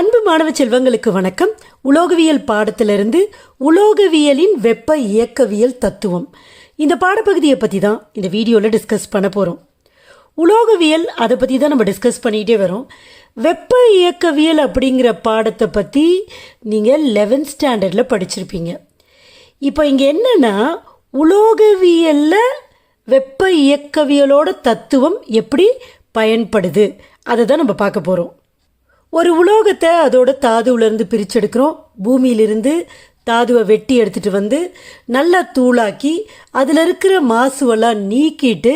அன்பு மாணவ செல்வங்களுக்கு வணக்கம். உலோகவியல் பாடத்திலிருந்து உலோகவியலின் வெப்ப இயக்கவியல் தத்துவம். இந்த பாடப்பகுதியை பற்றி தான் இந்த வீடியோவில் டிஸ்கஸ் பண்ண போகிறோம் உலோகவியல் அதை பற்றி தான் நம்ம டிஸ்கஸ் பண்ணிகிட்டே வரோம். வெப்ப இயக்கவியல் அப்படிங்கிற பாடத்தை பற்றி நீங்கள் லெவன்த் ஸ்டாண்டர்டில் படிச்சிருப்பீங்க. இப்போ இங்கே என்னென்னா உலோகவியலில் வெப்ப இயக்கவியலோட தத்துவம் எப்படி பயன்படுது? அதை தான் நம்ம பார்க்க போகிறோம் ஒரு உலோகத்தை அதோட தாதுவிலேருந்து பிரிச்செடுக்கிறோம். பூமியிலிருந்து தாதுவை வெட்டி எடுத்துகிட்டு வந்து நல்லா தூளாக்கி அதில் இருக்கிற மாசுவெல்லாம் நீக்கிட்டு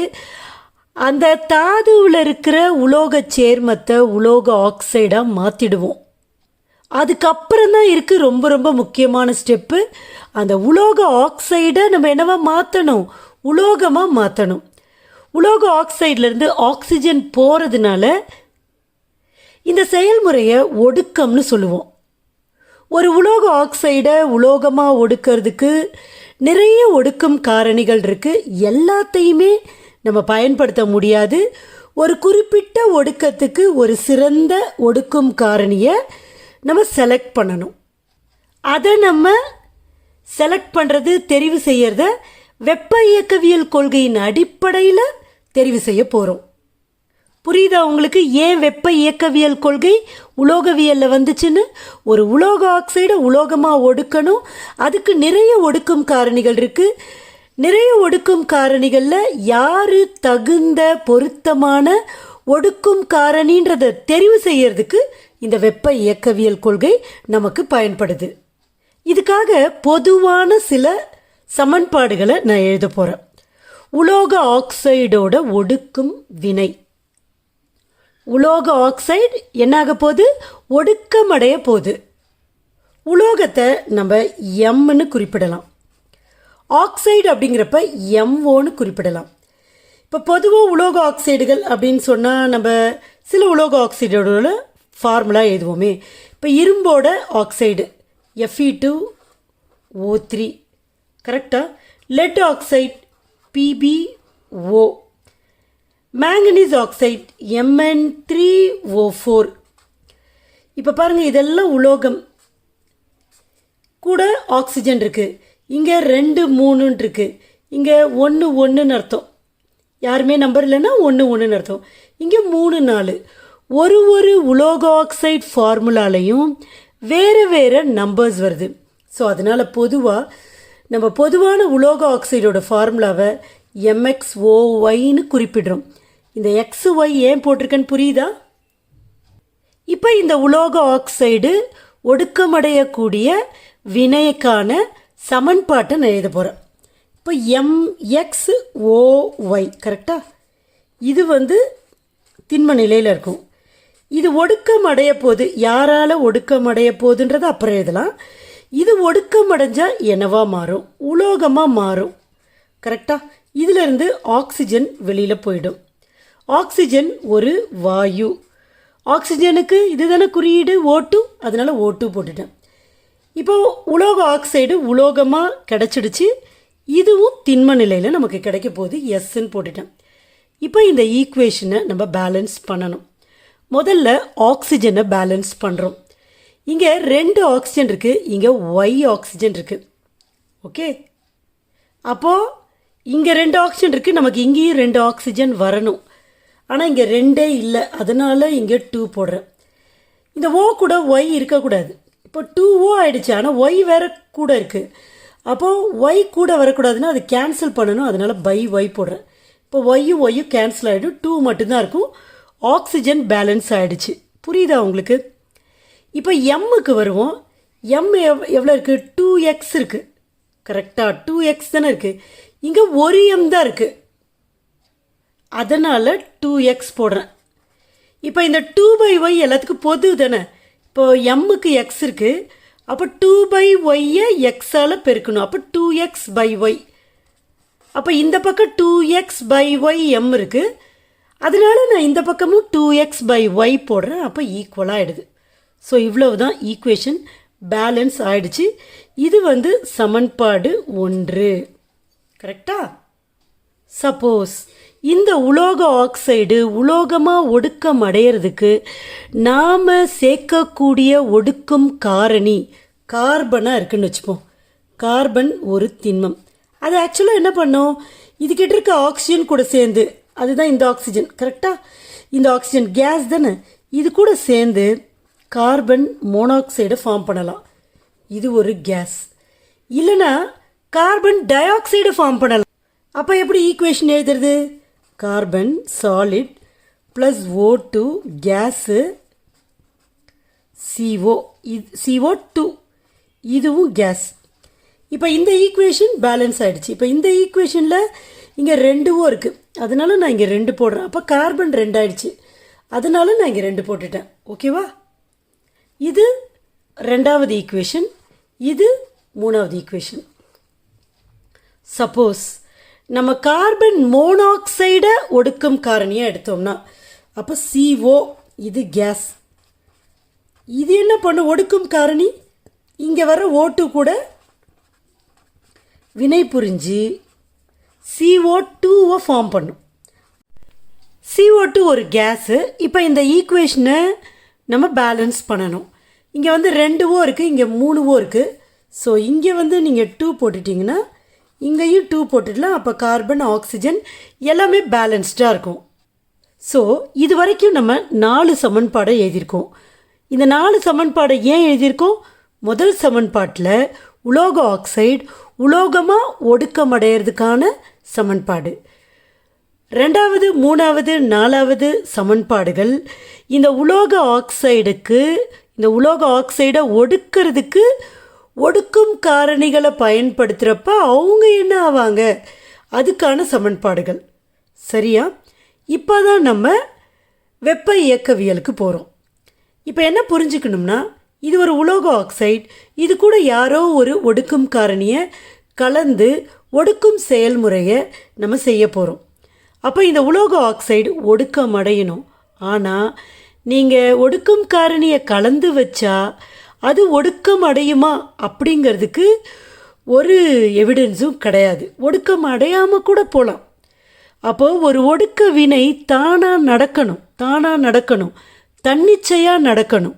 அந்த தாதுவில் இருக்கிற உலோக சேர்மத்தை உலோக ஆக்சைடாக மாற்றிடுவோம் அதுக்கப்புறம் தான் இருக்குது ரொம்ப ரொம்ப முக்கியமான ஸ்டெப்பு அந்த உலோக ஆக்சைடை நம்ம என்னவா மாற்றணும் உலோகமாக மாற்றணும் உலோக ஆக்சைட்லேருந்து ஆக்சிஜன் போகிறதுனால இந்த செயல்முறையை ஒடுக்கம்னு சொல்லுவோம். ஒரு உலோக ஆக்சைடை உலோகமாக ஒடுக்கிறதுக்கு நிறைய ஒடுக்கும் காரணிகள் இருக்குது எல்லாத்தையுமே நம்ம பயன்படுத்த முடியாது. ஒரு குறிப்பிட்ட ஒடுக்கத்துக்கு ஒரு சிறந்த ஒடுக்கும் காரணியை நம்ம செலக்ட் பண்ணணும். அதை நம்ம செலக்ட் பண்ணுறது தெரிவு செய்கிறத வெப்ப இயக்கவியல் கொள்கையின் அடிப்படையில் தெரிவு செய்ய போகிறோம் புரியுதா உங்களுக்கு? ஏன் வெப்ப இயக்கவியல் கொள்கை உலோகவியலில் வந்துச்சுன்னு? ஒரு உலோக ஆக்சைடை உலோகமாக ஒடுக்கணும். அதுக்கு நிறைய ஒடுக்கும் காரணிகள் இருக்குது நிறைய ஒடுக்கும் காரணிகளில் யார் தகுந்த பொருத்தமான ஒடுக்கும் காரணின்றதை தெரிவு செய்யறதுக்கு இந்த வெப்ப இயக்கவியல் கொள்கை நமக்கு பயன்படுது. இதுக்காக பொதுவான சில சமன்பாடுகளை நான் எழுத போகிறேன் உலோக ஆக்சைடோட ஒடுக்கும் வினை. உலோக ஆக்சைடு என்னாக போகுது? ஒடுக்கமடைய போகுது. உலோகத்தை நம்ம எம்னு குறிப்பிடலாம். ஆக்சைடு அப்படிங்கிறப்ப எம்ஓன்னு குறிப்பிடலாம். இப்போ பொதுவாக உலோக ஆக்சைடுகள் அப்படின்னு சொன்னால் நம்ம சில உலோக ஆக்சைடோட ஃபார்முலா எழுதுவோமே. இப்போ இரும்போட oxide F E two O three கரெக்டாக lead oxide P B O manganese oxide M N three O four இப்போ பாருங்கள் இதெல்லாம் உலோகம். கூட ஆக்சிஜன் இருக்குது இங்கே ரெண்டு மூணுன்னு இருக்குது இங்கே ஒன்று ஒன்றுன்னு அர்த்தம். யாருமே நம்பர் இல்லைன்னா ஒன்று ஒன்றுன்னு அர்த்தம். இங்கே மூணு நாலு. ஒரு ஒரு உலோக ஆக்சைடு ஃபார்முலாலையும் வேறு வேறு நம்பர்ஸ் வருது. ஸோ அதனால் பொதுவாக நம்ம பொதுவான உலோக ஆக்சைடோட ஃபார்முலாவை எம்எக்ஸ் ஓஒய்னு குறிப்பிடுறோம். இந்த எக்ஸ் ஒய் ஏன் போட்டிருக்கேன்னு புரியுதா? இப்போ இந்த உலோக ஆக்சைடு ஒடுக்கமடையக்கூடிய வினைக்கான சமன்பாட்டை நான் எழுத போகிறேன் இப்போ எம் எக்ஸ் ஓஒய் கரெக்டாக இது வந்து திண்ம நிலையில் இருக்கும். இது ஒடுக்கம் அடைய போகுது யாரால் ஒடுக்கம் அடைய போகுதுன்றதை அப்புறம் எழுதலாம். இது ஒடுக்கம் அடைஞ்சால் என்னவா மாறும்? உலோகமாக மாறும். கரெக்டாக இதிலிருந்து ஆக்சிஜன் வெளியில் போயிடும். ஆக்சிஜன் ஒரு வாயு. ஆக்சிஜனுக்கு இதுதானே குறியீடு? ஓட்டு. அதனால ஓட்டு போட்டுட்டேன். இப்போ உலோக ஆக்சைடு உலோகமாக கிடச்சிடுச்சு. இதுவும் திண்ம நிலையில் நமக்கு கிடைக்க போகுது. எஸ்ன்னு போட்டுட்டேன். இப்போ இந்த ஈக்குவேஷனை நம்ம பேலன்ஸ் பண்ணணும். முதல்ல ஆக்சிஜனை பேலன்ஸ் பண்ணுறோம் இங்கே ரெண்டு ஆக்சிஜன் இருக்குது இங்கே ஒய் ஆக்சிஜன் இருக்குது ஓகே அப்போது இங்கே ரெண்டு ஆக்சிஜன் இருக்குது நமக்கு இங்கேயும் ரெண்டு ஆக்சிஜன் வரணும். ஆனால் இங்கே ரெண்டே இல்லை. அதனால் இங்கே டூ போடுறேன். இந்த ஓ கூட ஒய் இருக்கக்கூடாது இப்போ டூ ஓ ஆகிடுச்சு ஆனால் ஒய் வேற கூட இருக்குது அப்போது ஒய் கூட வரக்கூடாதுன்னா அது கேன்சல் பண்ணணும். அதனால் பை ஒய் போடுறேன். இப்போ ஒய்யும் ஒய்யும் கேன்சல் ஆகிடும் டூ மட்டும்தான் இருக்கும். ஆக்சிஜன் பேலன்ஸ் ஆகிடுச்சு புரியுதா உங்களுக்கு? இப்போ எம்முக்கு வருவோம். எம் எவ் எவ்வளோ இருக்குது டூ எக்ஸ் இருக்குது கரெக்டாக டூ எக்ஸ் தானே இருக்குது இங்கே ஒரு எம் தான் இருக்குது அதனால் டூ எக்ஸ் போடுறேன். இப்போ இந்த டூ பை ஒய் எல்லாத்துக்கும் பொது தானே? இப்போ எம்முக்கு எக்ஸ் இருக்குது அப்போ டூ பை ஒய்யை எக்ஸால் பெருக்கணும். அப்போ டூ எக்ஸ் பை ஒய் அப்போ இந்த பக்கம் two X by Y M இருக்குது அதனால நான் இந்த பக்கமும் டூ எக்ஸ் பை ஒய் போடுறேன். அப்போ ஈக்குவலாக ஆகிடுது ஸோ இவ்வளவு தான் ஈக்குவேஷன் பேலன்ஸ் ஆயிடுச்சு. இது வந்து சமன்பாடு ஒன்று. கரெக்டா சப்போஸ் இந்த உலோக ஆக்சைடு உலோகமாக ஒடுக்கம் அடையிறதுக்கு நாம் சேர்க்கக்கூடிய ஒடுக்கும் காரணி கார்பனாக இருக்குன்னு வச்சுப்போம். கார்பன் ஒரு திண்மம். அது ஆக்சுவலாக என்ன பண்ணும்? இதுக்கிட்ட இருக்க ஆக்சிஜன் கூட சேர்ந்து அதுதான் இந்த ஆக்சிஜன் கரெக்டாக இந்த ஆக்சிஜன் கேஸ் தானே? இது கூட சேர்ந்து கார்பன் மோனாக்சைடை ஃபார்ம் பண்ணலாம். இது ஒரு கேஸ் இல்லைன்னா கார்பன் டை ஆக்சைடை ஃபார்ம் பண்ணலாம். அப்போ எப்படி ஈக்குவேஷன் எழுதுறது? Carbon solid plus O two gas C O இது சிஓ டூ. இதுவும் கேஸ். இப்போ இந்த ஈக்குவேஷன் பேலன்ஸ் ஆகிடுச்சு இப்போ இந்த ஈக்குவேஷனில் இங்கே ரெண்டுவும் இருக்குது அதனால நான் இங்கே ரெண்டு போடுறேன். அப்போ கார்பன் ரெண்டாயிடுச்சு. அதனால நான் இங்கே ரெண்டு போட்டுட்டேன். ஓகேவா இது ரெண்டாவது ஈக்குவேஷன் இது மூணாவது ஈக்குவேஷன் சப்போஸ் நம்ம கார்பன் மோனாக்சைடை ஒடுக்கும் காரணியாக எடுத்தோம்னா அப்போ சிஓ இது கேஸ் இது என்ன பண்ணும் ஒடுக்கும் காரணி? இங்கே வர ஓட்டு கூட வினை புரிஞ்சு சிஓ டூவை ஃபார்ம் பண்ணும். சிஓ டூ ஒரு கேஸு இப்போ இந்த ஈக்குவேஷனை நம்ம பேலன்ஸ் பண்ணணும். இங்கே வந்து ரெண்டுவோ இருக்குது இங்கே மூணுவோ இருக்குது ஸோ இங்கே வந்து நீங்கள் டூ போட்டுட்டிங்கன்னா இங்கேயும் டூ போட்டுடலாம். அப்போ கார்பன் ஆக்சிஜன் எல்லாமே பேலன்ஸ்டாக இருக்கும். ஸோ இது வரைக்கும் நம்ம நாலு சமன்பாடை எழுதியிருக்கோம். இந்த நாலு சமன்பாடை ஏன் எழுதியிருக்கோம்? முதல் சமன்பாட்டில் உலோக ஆக்சைடு உலோகமாக ஒடுக்கமடைகிறதுக்கான சமன்பாடு. ரெண்டாவது மூணாவது நாலாவது சமன்பாடுகள் இந்த உலோக ஆக்சைடுக்கு இந்த உலோக ஆக்சைடை ஒடுக்கிறதுக்கு ஒடுக்கும் காரணிகளை பயன்படுத்துகிறப்ப அவங்க என்ன ஆவாங்க? அதுக்கான சமன்பாடுகள். சரியா? இப்போ தான் நம்ம வெப்ப இயக்கவியலுக்கு போகிறோம் இப்போ என்ன புரிஞ்சுக்கணும்னா இது ஒரு உலோக ஆக்சைடு. இது கூட யாரோ ஒரு ஒடுக்கும் காரணியை கலந்து ஒடுக்கும் செயல்முறையை நம்ம செய்ய போகிறோம் அப்போ இந்த உலோக ஆக்சைடு ஒடுக்கம் அடையணும். ஆனால் நீங்கள் ஒடுக்கும் காரணியை கலந்து வச்சா அது ஒடுக்கம் அடையுமா அப்படிங்கிறதுக்கு ஒரு எவிடன்ஸும் கிடையாது. ஒடுக்கம் அடையாமல் கூட போகலாம் அப்போது ஒரு ஒடுக்க வினை தானாக நடக்கணும். தானாக நடக்கணும். தன்னிச்சையாக நடக்கணும்.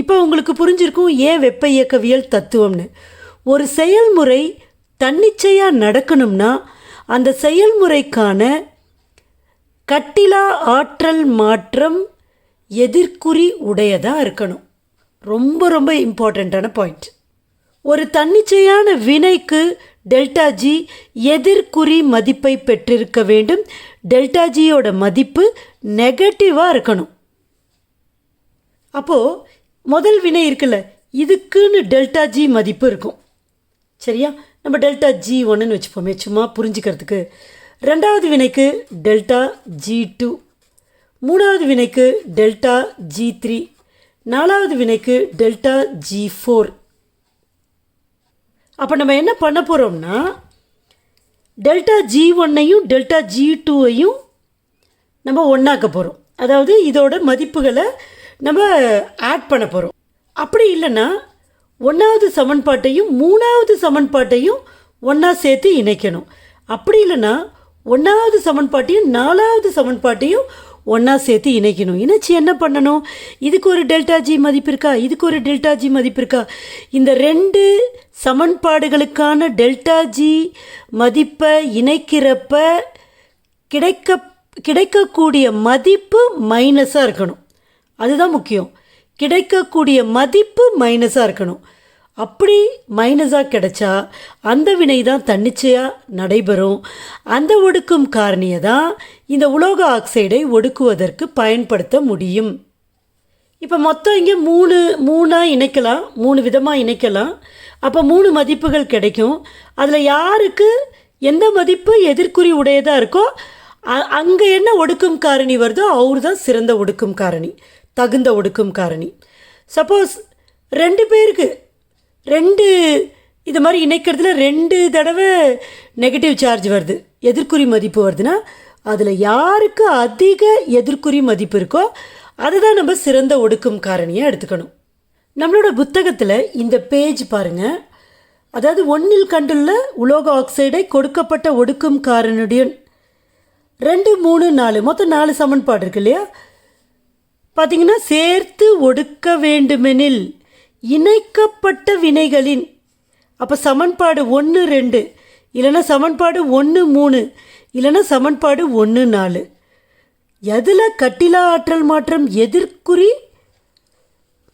இப்போ உங்களுக்கு புரிஞ்சிருக்கும் ஏன் வெப்ப இயக்கவியல் தத்துவம்னு. ஒரு செயல்முறை தன்னிச்சையாக நடக்கணும்னா அந்த செயல்முறைக்கான கட்டிலா ஆற்றல் மாற்றம் எதிர்க்குறி உடையதாக இருக்கணும். ரொம்ப ரொம்ப இம்பார்ட்டண்ட்டான பாயிண்ட் ஒரு தன்னிச்சையான வினைக்கு டெல்டா ஜி எதிர்குறி மதிப்பை பெற்றிருக்க வேண்டும். டெல்டா ஜியோட மதிப்பு நெகட்டிவாக இருக்கணும். அப்போது முதல் வினை இருக்குல்ல இதுக்குன்னு டெல்டா ஜி மதிப்பு இருக்கும். சரியா? நம்ம டெல்டா ஜி ஒன்றுன்னு வச்சுப்போமே சும்மா புரிஞ்சுக்கிறதுக்கு. ரெண்டாவது வினைக்கு டெல்டா ஜி டூ மூணாவது வினைக்கு டெல்டா ஜி த்ரீ நாலாவது வினைக்கு டெல்டா ஜி ஃபோர் அப்போ நம்ம என்ன பண்ண போகிறோம்னா டெல்டா ஜி ஒன்னையும் டெல்டா ஜி டூவையும் நம்ம ஒன்றாக்க போகிறோம் அதாவது இதோட மதிப்புகளை நம்ம ஆட் பண்ண போகிறோம் அப்படி இல்லைன்னா ஒன்றாவது சமன்பாட்டையும் மூணாவது சமன்பாட்டையும் ஒன்றா சேர்த்து இணைக்கணும். அப்படி இல்லைன்னா ஒன்றாவது சமன்பாட்டையும் நாலாவது சமன்பாட்டையும் ஒன்றா சேர்த்து இணைக்கணும். இணைச்சி என்ன பண்ணணும்? இதுக்கு ஒரு டெல்டா ஜி மதிப்பு இருக்கா? இதுக்கு ஒரு டெல்டா ஜி மதிப்பு இருக்கா? இந்த ரெண்டு சமன்பாடுகளுக்கான டெல்டா ஜி மதிப்பை இணைக்கிறப்ப கிடைக்க கிடைக்கக்கூடிய மதிப்பு மைனஸாக இருக்கணும். அதுதான் முக்கியம். கிடைக்கக்கூடிய மதிப்பு மைனஸாக இருக்கணும். அப்படி மைனஸாக கிடைச்சா அந்த வினை தான் தன்னிச்சையாக நடைபெறும். அந்த ஒடுக்கும் காரணியை தான் இந்த உலோக ஆக்சைடை ஒடுக்குவதற்கு பயன்படுத்த முடியும். இப்போ மொத்தம் இங்கே மூணு மூணாக இணைக்கலாம் மூணு விதமாக இணைக்கலாம். அப்போ மூணு மதிப்புகள் கிடைக்கும். அதில் யாருக்கு எந்த மதிப்பு எதிர்க்குறி உடையதாக இருக்கோ அங்கே என்ன ஒடுக்கும் காரணி வருதோ அவர் தான் சிறந்த ஒடுக்கும் காரணி தகுந்த ஒடுக்கும் காரணி. சப்போஸ் ரெண்டு பேருக்கு ரெண்டு இது மாதிரி இணைக்கிறதுல ரெண்டு தடவை நெகட்டிவ் சார்ஜ் வருது. எதிர்க்குறி மதிப்பு வருதுன்னா அதில் யாருக்கு அதிக எதிர்குறி மதிப்பு இருக்கோ அதுதான் நம்ம சிறந்த ஒடுக்கும் காரணியாக எடுத்துக்கணும். நம்மளோட புத்தகத்தில் இந்த பேஜ் பாருங்கள் அதாவது ஒன்றில் கண்டுள்ள உலோக ஆக்சைடை கொடுக்கப்பட்ட ஒடுக்கும் காரணியுடன் ரெண்டு மூணு நாலு மொத்தம் நாலு சமன்பாடு இருக்கு இல்லையா? பார்த்தீங்கன்னா சேர்த்து ஒடுக்க வேண்டுமெனில் இணைக்கப்பட்ட வினைகளின் அப்போ சமன்பாடு ஒன்று ரெண்டு இல்லைன்னா சமன்பாடு ஒன்று மூணு இல்லைன்னா சமன்பாடு ஒன்று நாலு. எதில் கட்டிலா ஆற்றல் மாற்றம் எதிர்க்குறி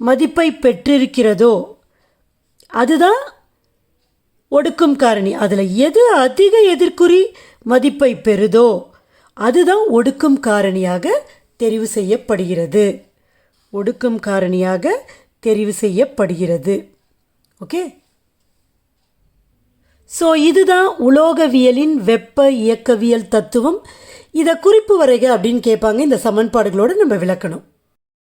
மதிப்பை பெற்றிருக்கிறதோ அதுதான் ஒடுக்கும் காரணி. அதில் எது அதிக எதிர்க்குறி மதிப்பை பெறுதோ அதுதான் ஒடுக்கும் காரணியாக தெரிவு செய்யப்படுகிறது. ஒடுக்கும் காரணியாக தெரிவு செய்யப்படுகிறது. ஓகே ஸோ இதுதான் உலோகவியலின் வெப்ப இயக்கவியல் தத்துவம். இதை குறிப்பு வரைக அப்படின்னு கேட்பாங்க. இந்த சமன்பாடுகளோடு நம்ம விளக்கணும்.